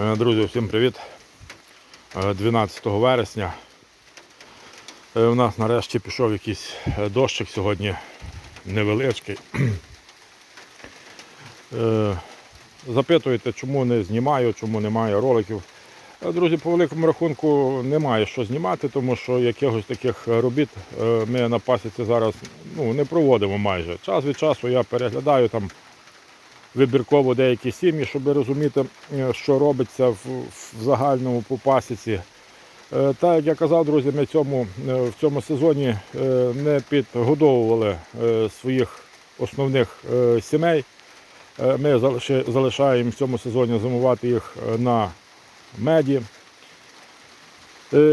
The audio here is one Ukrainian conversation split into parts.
Е, Друзі, всім привіт. Е, 12 вересня. Е, У нас нарешті пішов якийсь е, дощик сьогодні невеличкий. Е, Запитуєте, чому не знімаю, чому немає роликів. Е, Друзі, по великому рахунку немає що знімати, тому що якихось таких робіт е, ми на пасіці зараз ну, не проводимо майже. Час від часу я переглядаю там вибірково деякі сім'ї, щоб розуміти, е, що робиться в, в загальному по пасіці. Е, Так як я казав, друзі, ми цьому, е, в цьому сезоні не підгодовували своїх основних сімей. Ми залишаємо в цьому сезоні зимувати їх на меді.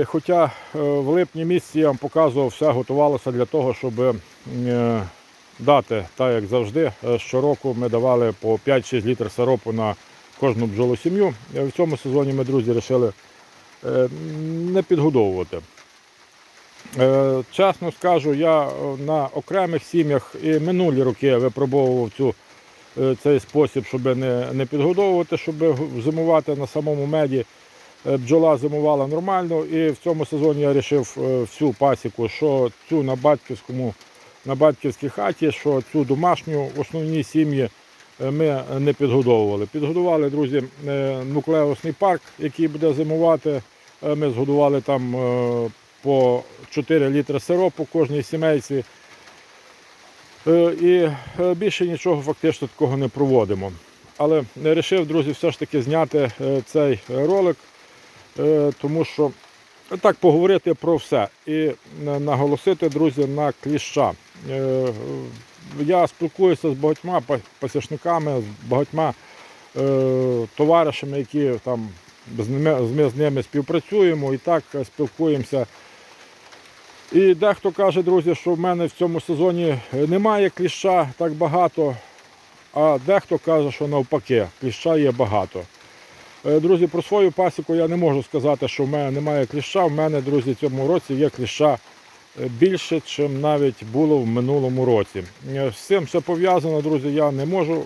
Хоча в липні місяці я вам показував, все готувалося для того, щоб дати, так як завжди, е, щороку ми давали по 5-6 літрів сиропу на кожну бджолу сім'ю. Е, В цьому сезоні ми, друзі, вирішили не підгодовувати. Е, Чесно скажу, я е, на окремих сім'ях і минулі роки випробовував цю, е, цей спосіб, щоб не, не підгодовувати, щоб зимувати на самому меді. Е, Бджола зимувала нормально, і в цьому сезоні я вирішив е, всю пасіку, що цю на батьківському, на батьківській хаті, що цю домашню основні сім'ї е, ми не підгодовували. Підгодували, друзі, е, нуклеусний парк, який буде зимувати. Е, Ми згодували там по 4 літри сиропу кожній сімейці. І більше нічого фактично такого не проводимо. Але вирішив, друзі, все ж таки зняти цей ролик, тому що так поговорити про все і наголосити, друзі, на кліща. Е, Я спілкуюся з багатьма па- пасічниками, з багатьма е, товаришами, які там ми з ними співпрацюємо і так спілкуємося. І дехто каже, друзі, що в мене в цьому сезоні немає кліща так багато, а дехто каже, що навпаки, кліща є багато. Е, Друзі, про свою пасіку я не можу сказати, що в мене немає кліща. В мене, друзі, в цьому році є кліща більше, ніж навіть було в минулому році. Е, З цим все пов'язано, друзі, я не можу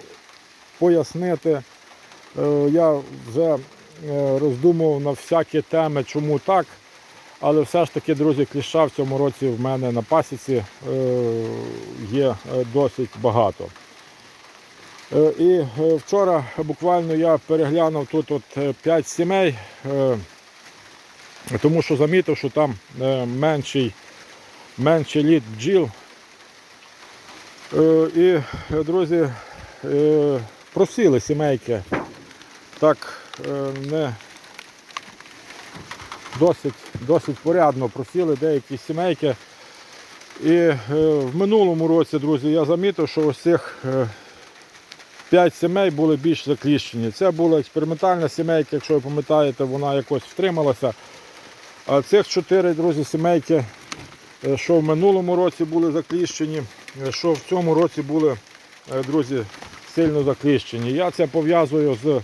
пояснити. Е, Я вже е, роздумував на всякі теми, чому так. Але все ж таки, друзі, кліща в цьому році в мене на пасіці є досить багато. І вчора буквально я переглянув тут от 5 сімей, тому що замітив, що там менший, менший лід бджіл. Е, І, е, друзі, е, просили сімейки. Так не досить, досить порядно просіли деякі сімейки. І в минулому році, друзі, я замітив, що ось цих е, 5 сімей були більш закліщені. Це була експериментальна сімейка, якщо ви пам'ятаєте, вона якось втрималася. А цих 4, друзі, сімейки, що в минулому році були закліщені, е, що в цьому році були, е, друзі, сильно закліщені. Я це пов'язую з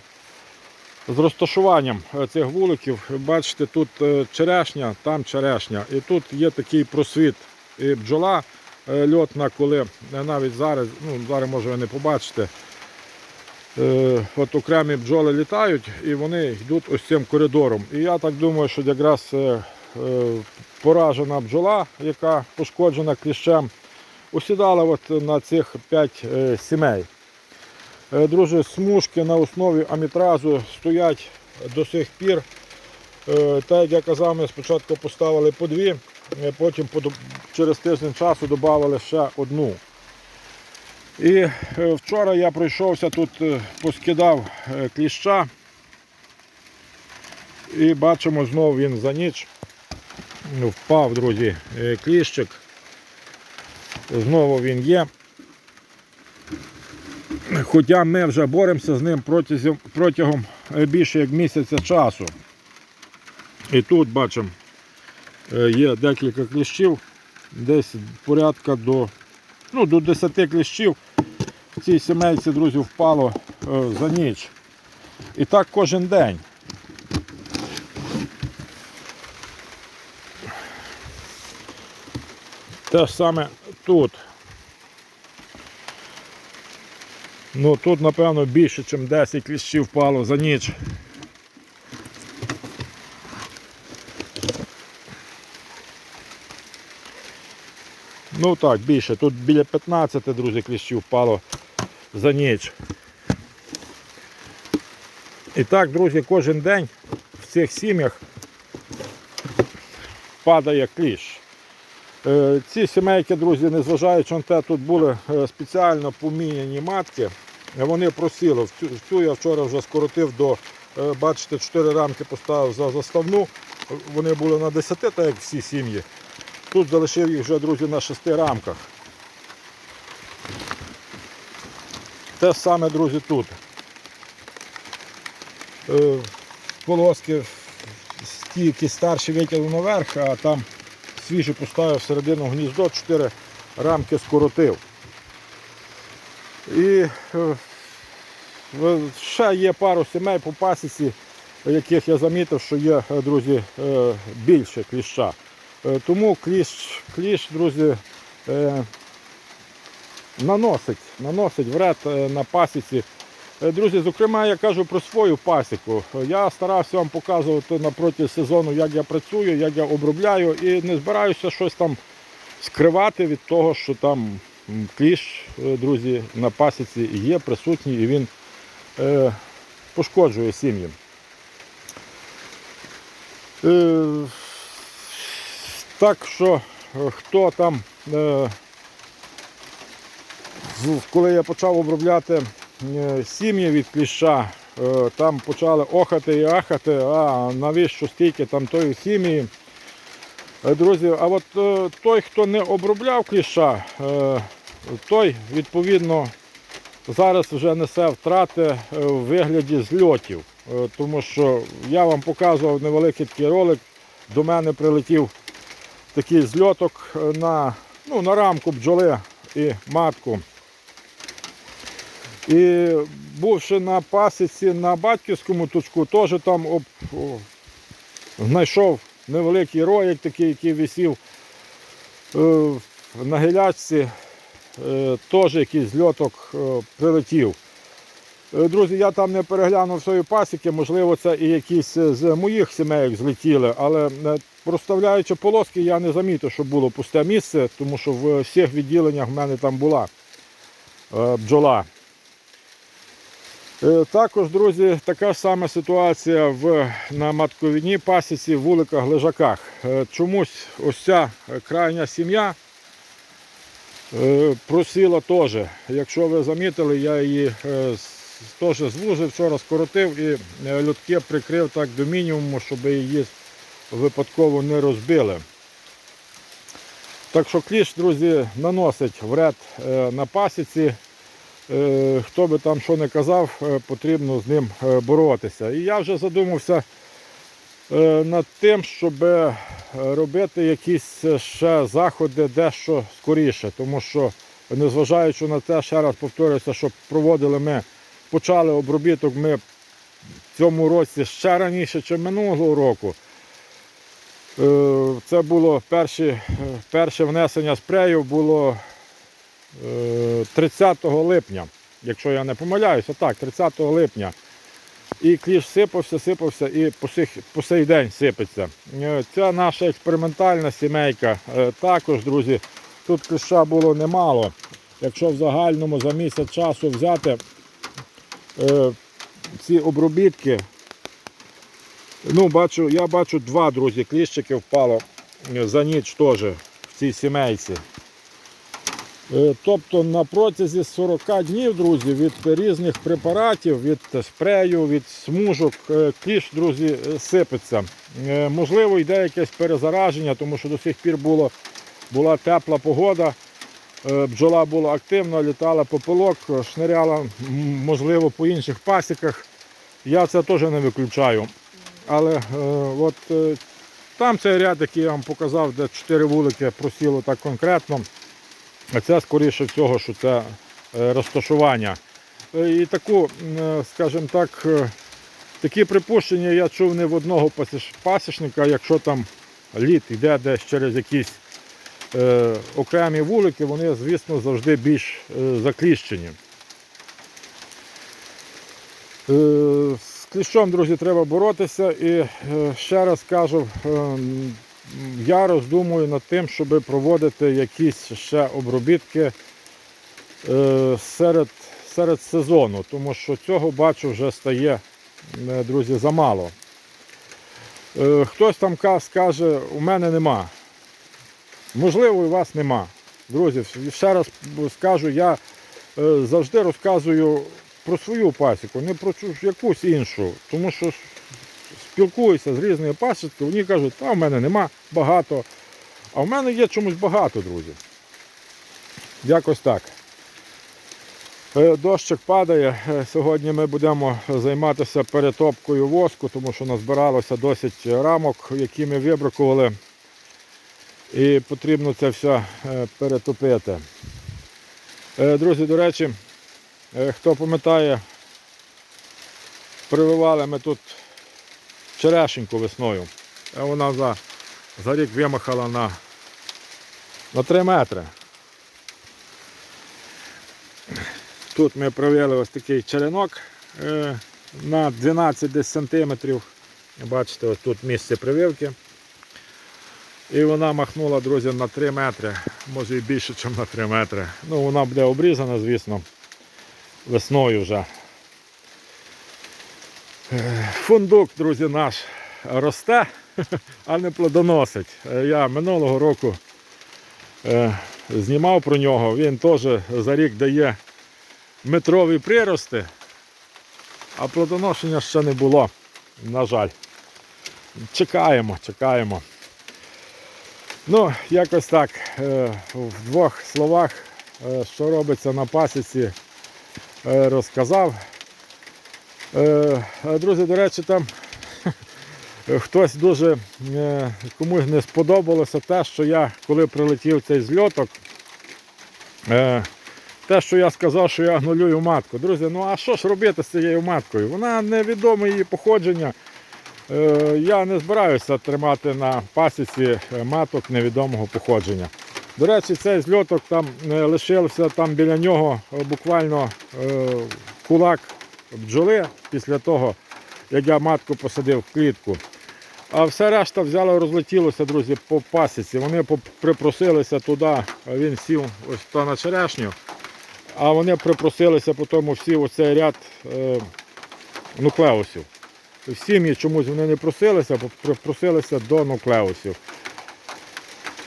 з розташуванням е, цих вуликів. Бачите, тут е, черешня, там черешня. І тут є такий просвіт. І бджола е, льотна, коли е, навіть зараз, ну зараз може ви не побачите, е, от окремі бджоли літають і вони йдуть ось цим коридором. І я так думаю, що якраз е, е, поражена бджола, яка пошкоджена кліщем, усідала от на цих 5 сімей. Е, Друзі, смужки на основі амітразу стоять до сих пір. Е, Так як я казав, ми спочатку поставили по дві, е, потім через тиждень часу додали ще одну. І е, вчора я пройшовся тут, е, поскидав е, кліща. І бачимо, знову він за ніч впав, друзі, е, кліщик. Знову він є. Хоча ми вже боремося з ним протягом, протягом е, більше як місяця часу. І тут бачимо, е, є декілька кліщів, десь порядка до, ну, до 10 кліщів в цій сімейці, друзі, впало за ніч. І так кожен день. Те ж саме тут. Ну тут, напевно, більше, ніж 10 кліщів впало за ніч. Ну так, більше. Тут біля 15, друзі, кліщів впало за ніч. І так, друзі, кожен день в цих сім'ях падає кліщ. Е, Ці сімейки, друзі, незважаючи на те, тут були е, спеціально поміняні матки. Вони просіли. Цю, цю я вчора вже скоротив до, е, бачите, 4 рамки поставив за заставну. Вони були на 10, так як всі сім'ї. Тут залишив їх вже, друзі, на 6 рамках. Те саме, друзі, тут. Полоски ті, які старші витягнув наверх, а там свіжі поставив всередину гніздо, 4 рамки скоротив. І е, ще є пару сімей по пасіці, яких я замітив, що є, е, друзі, е, більше кліща. Тому кліщ, кліщ друзі, наносить, наносить вред на пасіці. Е, Друзі, зокрема, я кажу про свою пасіку. Я старався вам показувати на проти сезону, як я працюю, як я обробляю і не збираюся щось там скривати від того, що там кліщ, е, друзі, на пасіці є присутній і він е, пошкоджує сім'ї. Е, так що е, хто там, е, коли я почав обробляти сім'ї від кліща, е, там почали охати і ахати, а навіщо стільки там тої хімії. Е, Друзі, а от е, той, хто не обробляв кліща, е, той відповідно зараз вже несе втрати е, в вигляді зльотів. Е, Тому що я вам показував невеликий такий ролик, до мене прилетів такий зльоток е, на, ну, на рамку бджоли і матку. І бувши на пасіці на батьківському точку, теж там об, знайшов невеликий роїк такий, який висів е, на гілячці, е, теж якийсь зльоток е, прилетів. Друзі, я там не переглянув свої пасіки, можливо, це і якісь з моїх сімей злетіли, але проставляючи полоски, я не замітив, що було пусте місце, тому що в всіх відділеннях в мене там була бджола. Е, Також, друзі, така ж сама ситуація в, на матковідній пасіці, вуликах, лежаках. Е, Чомусь ось ця крайня сім'я е, просіла теж. Якщо ви замітили, я її теж звужив, вчора скоротив і льотки прикрив так до мінімуму, щоб її випадково не розбили. Так що кліщ, друзі, наносить вред на пасіці. Е, Хто би там що не казав, е, потрібно з ним е, боротися. І я вже задумався над тим, щоб робити якісь ще заходи дещо скоріше. Тому що, незважаючи на те, ще раз повторюся, що проводили ми, почали обробіток ми в цьому році ще раніше, ніж минулого року. Це було перші, перше внесення спреїв було 30 липня, якщо я не помиляюся, так, 30 липня. І кліш сипався, сипався і по, сих, по сей день сипеться. Е, Це наша експериментальна сімейка. Е, Також, друзі, тут кліша було немало. Якщо в загальному за місяць часу взяти е, ці обробітки, ну, бачу, я бачу два, друзі, кліщики впало е, за ніч теж в цій сімейці. Е, Тобто на протязі 40 днів, друзі, від різних препаратів, від спрею, від смужок, е, кліщ, друзі, е, сипеться. Можливо, йде якесь перезараження, тому що до сих пір було, була тепла погода. Бджола була активна, літала попелок, е, шниряла, можливо, по інших пасіках. Я це теж не виключаю. Але от там цей ряд, який я вам показав, де 4 вулики просіло так конкретно. А це скоріше всього, що це е, розташування. Е, І таку, е, скажімо так, такі припущення я чув не в одного пасічника, якщо там лід йде десь через якісь е, окремі вулики, вони, звісно, завжди більш е, закліщені. Е, З кліщом, друзі, треба боротися. І е, ще раз кажу, е, я роздумую над тим, щоб проводити якісь ще обробітки е, серед, серед сезону, тому що цього бачу вже стає, е, друзі, замало. Е, Хтось там скаже, у мене нема. Можливо, у вас нема. Друзі, ще раз скажу, я завжди розказую про свою пасіку, не про якусь іншу. Тому що спілкуюся з різними пасіками, вони кажуть, а в мене нема багато. А в мене є чомусь багато, друзі. Якось так. Е, Дощик падає. Е, Сьогодні ми будемо займатися перетопкою воску, тому що назбиралося досить рамок, які ми вибракували. І потрібно це все е, перетопити. Друзі, до речі, хто пам'ятає, прививали ми тут черешеньку весною. А вона за, за рік вимахала на, на 3 метри. Тут ми привели ось такий черенок е, на 12 десь сантиметрів. Бачите, ось тут місце прививки. І вона махнула, друзі, на 3 метри, може і більше, ніж на 3 метри. Ну, вона буде обрізана, звісно, весною вже. Фундук, друзі, наш росте, а не плодоносить. Я минулого року е, знімав про нього. Він теж за рік дає метрові прирости, а плодоношення ще не було, на жаль. Чекаємо, чекаємо. Ну, якось так, е, в двох словах, е, що робиться на пасіці, розказав. Е, Друзі, до речі, там хтось дуже е, комусь не сподобалося те, що я, коли прилетів цей зльоток, е, те, що я сказав, що я гнулюю матку. Друзі, ну а що ж робити з цією маткою? Вона невідоме її походження. Я не збираюся тримати на пасіці маток невідомого походження. До речі, цей зльоток там лишився там біля нього буквально кулак бджоли після того, як я матку посадив в клітку. А все решта взяло, розлетілося, друзі, по пасіці. Вони припросилися туди, а він сів ось то на черешню, а вони припросилися потім всі оцей ряд е, нуклеусів. В сім'ї чомусь вони не просилися, бо припросилися до нуклеусів.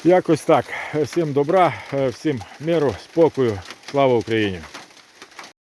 Якось так. Всім добра, всім миру, спокою. Слава Україні!